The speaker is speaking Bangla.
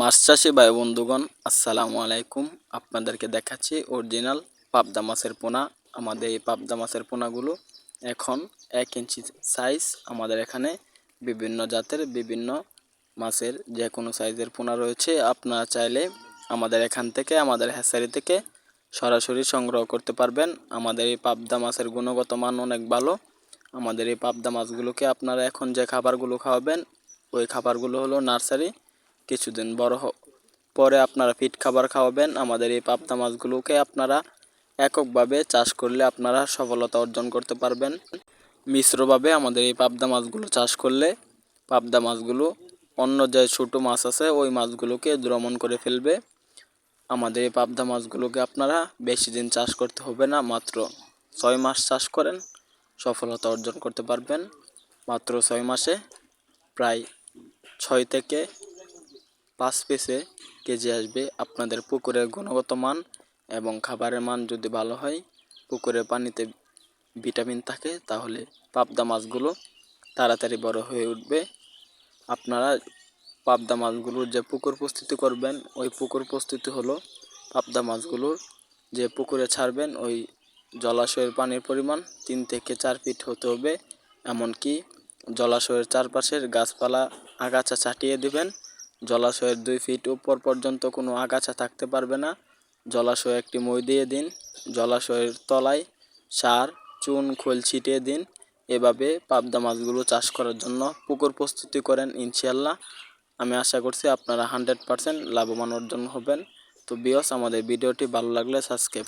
মাছ চাষি ভাই, বন্ধুগণ, আসসালামু আলাইকুম। আপনাদেরকে দেখাচ্ছি অরিজিনাল পাবদা মাছের পোনা। আমাদের এই পাবদা মাছের পোনাগুলো এখন এক ইঞ্চি সাইজ আমাদের এখানে বিভিন্ন জাতের বিভিন্ন মাছের যে কোনো সাইজের পোনা রয়েছে। আপনারা চাইলে আমাদের এখান থেকে, আমাদের হ্যাসারি থেকে সরাসরি সংগ্রহ করতে পারবেন। আমাদের এই পাবদা মাছের গুণগত মান অনেক ভালো। আমাদের এই পাবদা মাছগুলোকে আপনারা এখন যে খাবারগুলো খাওয়াবেন, ওই খাবারগুলো হলো নার্সারি। কিছুদিন বড় পরে আপনারা ফিট খাবার খাওয়াবেন। আমাদের এই পাবদা মাছগুলোকে আপনারা এককভাবে চাষ করলে আপনারা সফলতা অর্জন করতে পারবেন। মিশ্রভাবে আমাদের এই পাবদা মাছগুলো চাষ করলে পাবদা মাছগুলো অন্য যে ছোটো মাছ আছে, ওই মাছগুলোকে দ্রমণ করে ফেলবে। আমাদের এই পাবদা মাছগুলোকে আপনারা বেশি দিন চাষ করতে হবে না, মাত্র ছয় মাস চাষ করেন, সফলতা অর্জন করতে পারবেন। মাত্র ছয় মাসে প্রায় ছয় থেকে পাঁচ পিসে কেজি আসবে। আপনাদের পুকুরের গুণগত মান এবং খাবারের মান যদি ভালো হয় পুকুরের পানিতে ভিটামিন থাকে, তাহলে পাবদা মাছগুলো তাড়াতাড়ি বড় হয়ে উঠবে। আপনারা পাবদা মাছগুলোর যে পুকুর প্রস্তুতি করবেন, ওই পুকুর প্রস্তুতি হলো পাবদা মাছগুলোর যে পুকুরে ছাড়বেন, ওই জলাশয়ের পানির পরিমাণ তিন থেকে চার ফিট হতে হবে। এমনকি জলাশয়ের চারপাশের গাছপালা, আগাছা ছাটিয়ে দিবেন। জলাশয়ের দুই ফিট উপর পর্যন্ত কোনো আগাছা থাকতে পারবে না। জলাশয়ে একটি মই দিয়ে দিন, জলাশয়ের তলায় সার, চুন, খোল ছিটিয়ে দিন। এভাবে পাবদা মাছগুলো চাষ করার জন্য পুকুর প্রস্তুতি করেন ইনশাল্লাহ আমি আশা করছি আপনারা হান্ড্রেড পারসেন্ট লাভবান অর্জন হবেন। তো বিয়স আমাদের ভিডিওটি ভালো লাগলে সাবস্ক্রাইব